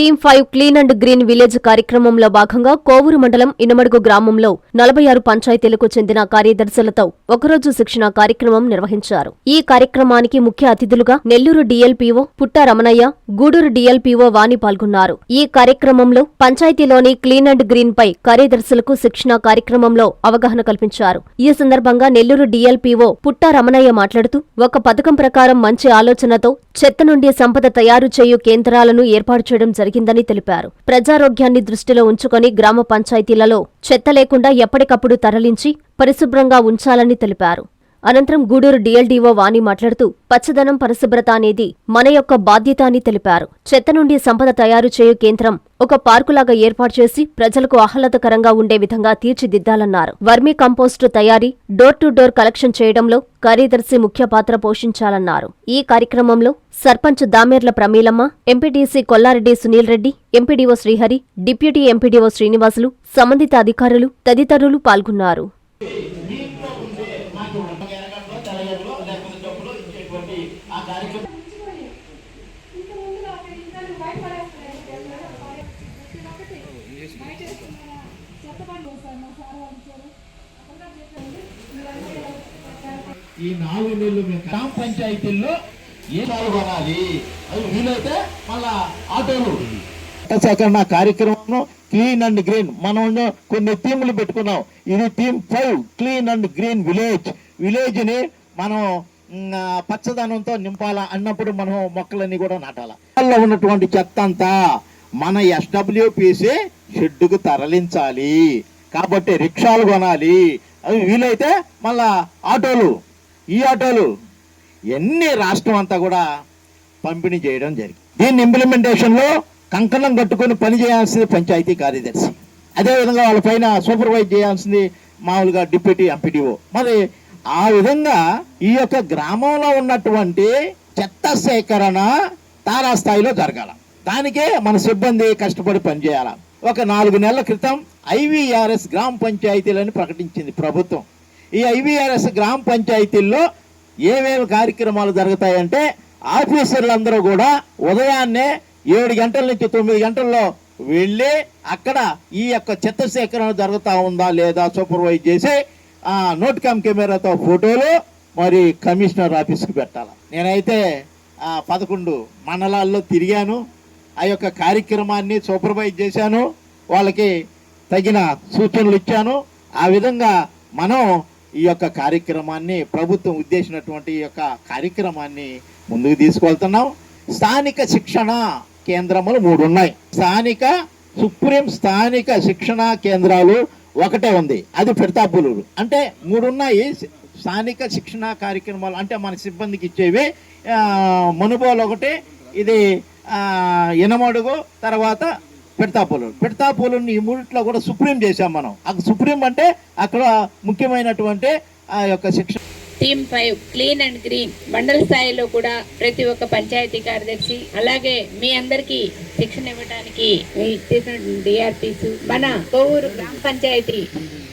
Team five clean and green village కార్యక్రమంలో భాగంగా కోవూరు మండలం ఇనమడుగు గ్రామంలో నలభై ఆరు పంచాయతీలకు చెందిన కార్యదర్శులతో ఒకరోజు శిక్షణ కార్యక్రమం నిర్వహించారు. ఈ కార్యక్రమానికి ముఖ్య అతిథులుగా నెల్లూరు డీఎల్పీఓ పుట్ట రమణయ్య గూడూరు డీఎల్పీఓ వాణి పాల్గొన్నారు. ఈ కార్యక్రమంలో పంచాయతీలోని క్లీన్ అండ్ గ్రీన్ పై కార్యదర్శులకు శిక్షణ కార్యక్రమంలో అవగాహన కల్పించారు. ఈ సందర్భంగా నెల్లూరు డీఎల్పీఓ పుట్ట రమణయ్య మాట్లాడుతూ ఒక పథకం ప్రకారం మంచి ఆలోచనతో చెత్త నుండి సంపద తయారు చేయు కేంద్రాలను ఏర్పాటు చేయడం జరిగింది. జరిగిందని తెలిపారు. ప్రజారోగ్యాన్ని దృష్టిలో ఉంచుకొని గ్రామ పంచాయతీలలో చెత్త లేకుండా ఎప్పటికప్పుడు తరలించి పరిశుభ్రంగా ఉంచాలని తెలిపారు. అనంతరం గూడూరు డీఎల్డీఓ వాణి మాట్లాడుతూ పచ్చదనం పరిశుభ్రత అనేది మన యొక్క బాధ్యత అని తెలిపారు. చెత్త నుండి సంపద తయారు చేయు కేంద్రం ఒక పార్కులాగా ఏర్పాటు చేసి ప్రజలకు ఆహ్లాదకరంగా ఉండే విధంగా తీర్చిదిద్దాలన్నారు. వర్మీ కంపోస్టు తయారీ డోర్ టు డోర్ కలెక్షన్ చేయడంలో కార్యదర్శి ముఖ్య పాత్ర పోషించాలన్నారు. ఈ కార్యక్రమంలో sarpanch Damerla Pramilamma MPTC Kollareddy Sunil Reddy MPDO Srihari deputy MPDO Srinivasulu సంబంధిత అధికారులు తదితరులు పాల్గొన్నారు. ఈ నాలుగు నెలలు గ్రామ పంచాయతీల్లో ఏ చాలు కొనాలి అది వీలైతే మళ్ళా ఆటోలు. సేకరణ కార్యక్రమం క్లీన్ అండ్ గ్రీన్. మనం కొన్ని థీమ్లు పెట్టుకున్నాం. ఇది theme five clean and green village. విలేజ్ని మనం పచ్చదనంతో నింపాలా అన్నప్పుడు మనం మొక్కలన్నీ కూడా నాటాల. లో ఉన్నటువంటి చెత్త అంతా మన ఎస్డబ్ల్యూపిసి షెడ్డుకు తరలించాలి. కాబట్టి రిక్షాలు కొనాలి. అవి వీలైతే మళ్ళా ఆటోలు. ఈ ఆటోలు ఎన్ని రాష్ట్రం అంతా కూడా పంపిణీ చేయడం జరిగింది. దీన్ని ఇంప్లిమెంటేషన్లో కంకణం కట్టుకొని పని చేయాల్సింది పంచాయతీ కార్యదర్శి. అదేవిధంగా వాళ్ళ పైన సూపర్వైజ్ చేయాల్సింది మామూలుగా డిప్యూటీ ఎంపీడీఓ. మరి ఆ విధంగా ఈ యొక్క గ్రామంలో ఉన్నటువంటి చెత్త సేకరణ తారాస్థాయిలో జరగాల. దానికే మన సిబ్బంది కష్టపడి పనిచేయాలి. ఒక నాలుగు నెలల క్రితం ఐవీఆర్ఎస్ గ్రామ పంచాయతీలని ప్రకటించింది ప్రభుత్వం. ఈ ఐవీఆర్ఎస్ గ్రామ పంచాయతీల్లో ఏమేమి కార్యక్రమాలు జరుగుతాయంటే ఆఫీసర్లందరూ కూడా ఉదయాన్నే ఏడు గంటల నుంచి తొమ్మిది గంటల్లో వెళ్ళి అక్కడ ఈ యొక్క చెత్త సేకరణ జరుగుతూ ఉందా లేదా సూపర్వైజ్ చేసి నోట్కామ్ నోట్ కెమెరాతో ఫోటోలు మరి కమిషనర్ ఆఫీస్కి పెట్టాలి. నేనైతే పదకొండు మండలాల్లో తిరిగాను. ఆ యొక్క కార్యక్రమాన్ని సూపర్వైజ్ చేశాను. వాళ్ళకి తగిన సూచనలు ఇచ్చాను. ఆ విధంగా మనం ఈ యొక్క కార్యక్రమాన్ని ప్రభుత్వం ఉద్దేశించినటువంటి ఈ యొక్క కార్యక్రమాన్ని ముందుకు తీసుకెళ్తున్నాం స్థానిక శిక్షణ కేంద్రములు మూడు ఉన్నాయి స్థానిక సుప్రీం స్థానిక శిక్షణ కేంద్రాలు ఒకటే ఉంది. అది పెడతాపులూరు. అంటే మూడు ఉన్నాయి స్థానిక శిక్షణ కార్యక్రమాలు. అంటే మన సిబ్బందికి ఇచ్చేవి. ఆ, మనుబోలు ఒకటి ఇది ఇనమడుగు తర్వాత పెడతాపూలూరు పెడతాపూలూరుని ఈ మూడిట్లో కూడా సుప్రీం చేశాం మనం. అక్కడ సుప్రీం అంటే అక్కడ ముఖ్యమైనటువంటి ఆ యొక్క శిక్షణ team five clean and green మండల స్థాయిలో కూడా ప్రతి ఒక్క పంచాయతీ కార్యదర్శి అలాగే మీ అందరికీ శిక్షణ ఇవ్వడానికి డిఆర్పిస్ మన కోవూరు గ్రామ పంచాయతీ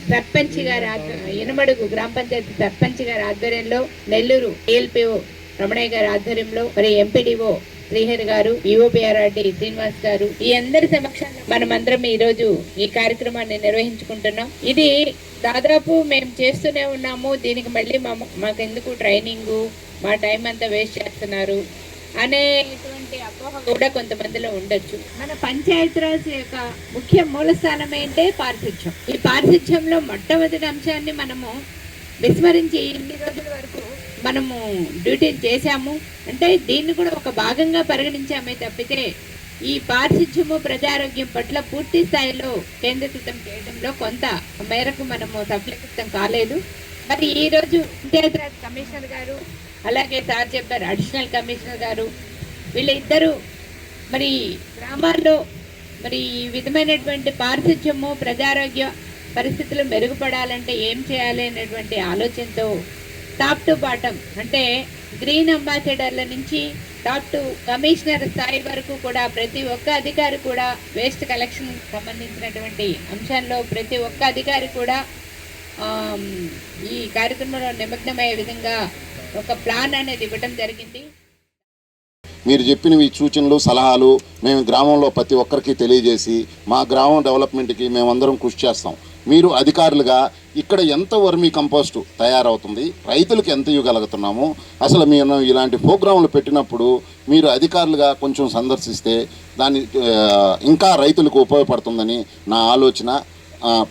సర్పంచ్ గారి ఆధ్వ- ఇనమడుగు గ్రామ పంచాయతీ సర్పంచ్ గారి ఆధ్వర్యంలో నెల్లూరు ఏఎల్పిఓ రమణయ్య గారి ఆధ్వర్యంలో మరి ఎంపీడీఓ శ్రీహరి గారు యువబిఆర్ఆర్డి శ్రీనివాస్ గారు ఈ అందరి సమక్షంలో మనమందరం ఈ రోజు ఈ కార్యక్రమాన్ని నిర్వహించుకుంటున్నాం. ఇది దాదాపు మేము చేస్తూనే ఉన్నాము. దీనికి మళ్ళీ మా మాకు ఎందుకు ట్రైనింగ్? మా టైం అంతా వేస్ట్ చేస్తున్నారు. అనేటువంటి అపోహ కూడా కొంతమందిలో ఉండొచ్చు. మన పంచాయతీరాజ్ యొక్క ముఖ్య మూల స్థానం ఏంటే పారిశుధ్యం. ఈ పారిశుధ్యంలో మొట్టమొదటి అంశాన్ని మనము విస్మరించి ఇన్ని రోజుల వరకు మనము డ్యూటీ చేశాము అంటే దీన్ని కూడా ఒక భాగంగా పరిగణించామే తప్పితే ఈ పారిశుధ్యము ప్రజారోగ్యం పట్ల పూర్తి స్థాయిలో కేంద్రీకృతం చేయడంలో కొంత మేరకు మనము సఫలీకృతం కాలేదు. మరి ఈరోజు పంచాయతీరాజ్ కమిషనర్ గారు అలాగే సార్ చెప్పారు అడిషనల్ కమిషనర్ గారు వీళ్ళిద్దరూ మరి గ్రామాల్లో మరి ఈ విధమైనటువంటి పారిశుధ్యము ప్రజారోగ్య పరిస్థితులు మెరుగుపడాలంటే ఏం చేయాలి అనేటువంటి ఆలోచనతో టాప్ టు బాటమ్ అంటే గ్రీన్ అంబాసిడర్ల నుంచి టాప్ టు కమిషనర్ స్థాయి వరకు కూడా ప్రతి ఒక్క అధికారి కూడా వేస్ట్ కలెక్షన్ సంబంధించినటువంటి అంశాల్లో ప్రతి ఒక్క అధికారి కూడా ఈ కార్యక్రమంలో నిమగ్నమయ్యే విధంగా ఒక ప్లాన్ అనేది ఇవ్వడం జరిగింది. మీరు చెప్పినవి సూచనలు సలహాలు మేము గ్రామంలో ప్రతి ఒక్కరికి తెలియజేసి మా గ్రామం డెవలప్మెంట్కి మేమందరం కృషి చేస్తాం. మీరు అధికారులుగా ఇక్కడ ఎంత వర్మీ కంపోస్టు తయారవుతుంది రైతులకు ఎంత ఇవ్వగలుగుతున్నాము అసలు మేము ఇలాంటి ప్రోగ్రాంలు పెట్టినప్పుడు మీరు అధికారులుగా కొంచెం సందర్శిస్తే దాన్ని ఇంకా రైతులకు ఉపయోగపడుతుందని నా ఆలోచన.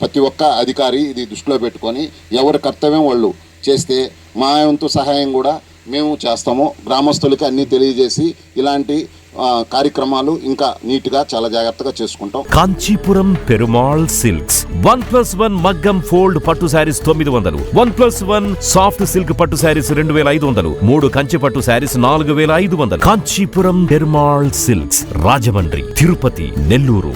ప్రతి ఒక్క అధికారి ఇది దృష్టిలో పెట్టుకొని ఎవరి కర్తవ్యం వాళ్ళు చేస్తే మా వంతు సహాయం కూడా మేము చేస్తాము. గ్రామస్తులకి అన్నీ తెలియజేసి ఇలాంటి కార్యక్రమాలు ఇంకా నీట్గా చాలా జాగ్రత్తగా చేసుకుంటాం. Kanchipuram Perumal silks. One plus one మగ్గం ఫోల్డ్ పట్టు శారీస్ తొమ్మిది వందలు. One plus one soft silk పట్టు శారీస్ రెండు వేల ఐదు వందలు. మూడు కంచి పట్టు శారీస్ నాలుగు వేల ఐదు వందలు. కాంచీపురం పెరుమాళ్ సిల్క్స్ రాజమండ్రి తిరుపతి నెల్లూరు.